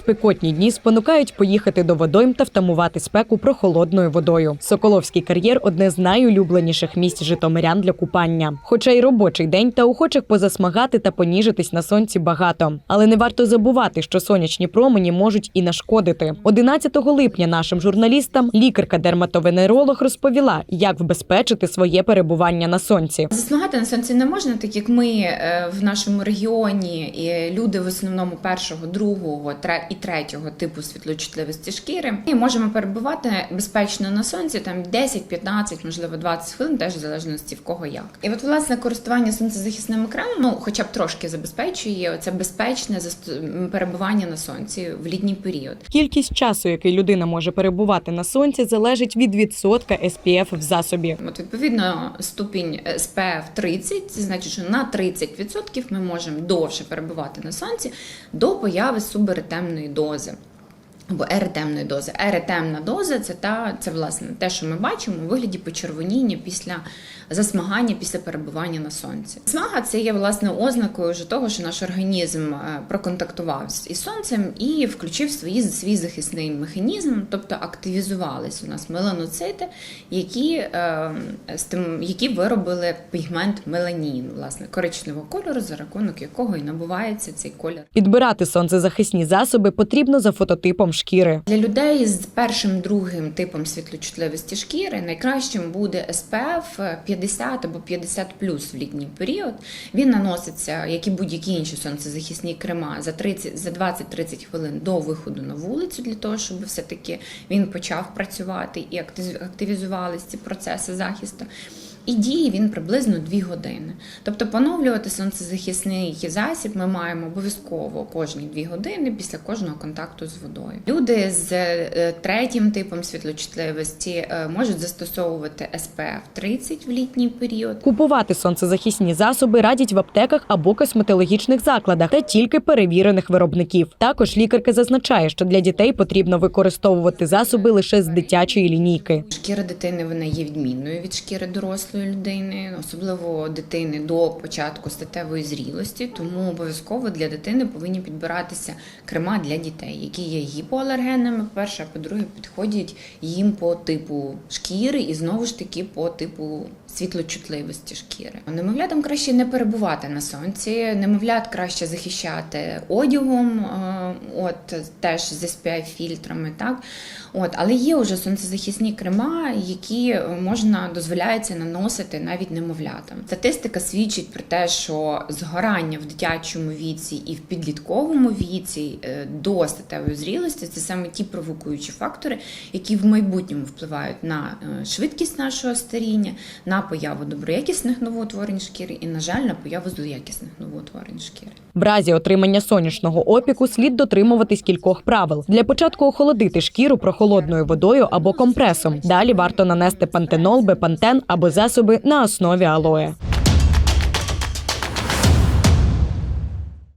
Спекотні дні спонукають поїхати до водойм та втамувати спеку прохолодною водою. Соколовський кар'єр одне з найулюбленіших місць житомирян для купання. Хоча й робочий день та охочих позасмагати та поніжитись на сонці багато. Але не варто забувати, що сонячні промені можуть і нашкодити. 11 липня нашим журналістам лікарка-дерматовенеролог розповіла, як вбезпечити своє перебування на сонці. Засмагати на сонці не можна, так як ми е, в нашому регіоні і люди в основному першого, другого і третього типу світлочутливості шкіри. І можемо перебувати безпечно на сонці там 10, 15, можливо 20 хвилин, теж в залежності в кого як. І от власне користування сонцезахисним екраном, ну хоча б трошки забезпечує це безпечне перебування на сонці в літній період. Кількість часу, який людина може перебувати на сонці, залежить від відсотка SPF в засобі. От відповідно ступінь SPF 30, це значить, що на 30% ми можемо довше перебувати на сонці до появи суберетемної дози. Або еретемної дози. Еретемна доза це та це власне те, що ми бачимо у вигляді почервоніння після засмагання після перебування на сонці. Смага це є власне ознакою вже того, що наш організм е, проконтактував із сонцем і включив свої свій захисний механізм, тобто активізувались у нас меланоцити, які, е, які виробили пігмент меланін, власне, коричневого кольору, за рахунок якого і набувається цей колір. Підбирати сонцезахисні засоби потрібно за фототипом шкіри. Для людей з першим другим типом світлочутливості шкіри найкращим буде SPF 50 або 50 в літній період. Він наноситься, як і будь-які інші сонцезахисні крема, за 30, за 20-30 хвилин до виходу на вулицю, для того, щоб все-таки він почав працювати і актив- активізувалися ці процеси захисту. І діє він приблизно 2 години. Тобто поновлювати сонцезахисний засіб ми маємо обов'язково кожні 2 години після кожного контакту з водою. Люди з е, третім типом світлочутливості е, можуть застосовувати SPF 30 в літній період. Купувати сонцезахисні засоби радять в аптеках або косметологічних закладах та тільки перевірених виробників. Також лікарка зазначає, що для дітей потрібно використовувати засоби лише з дитячої лінійки. Шкіра дитини вона є відмінною від шкіри дорослої людини, особливо дитини до початку статевої зрілості. Тому обов'язково для дитини повинні підбиратися крема для дітей, які є гіпоалергенними. Перше, а по-друге, підходять їм по типу шкіри і знову ж таки по типу світлочутливості шкіри. Немовлятам краще не перебувати на сонці, немовлят краще захищати одягом, е, от теж з SPF фільтрами, так от, але є вже сонцезахисні крема, які можна дозволяється наносити навіть немовлятам. Статистика свідчить про те, що згорання в дитячому віці і в підлітковому віці е, до статевої зрілості це саме ті провокуючі фактори, які в майбутньому впливають на е, швидкість нашого старіння, появу доброякісних новоутворень шкіри і, на жаль, на появу злоякісних новоутворень шкіри. В разі отримання сонячного опіку слід дотримуватись кількох правил. Для початку охолодити шкіру прохолодною водою або компресом. Далі варто нанести пантенол, бепантен або засоби на основі алоє.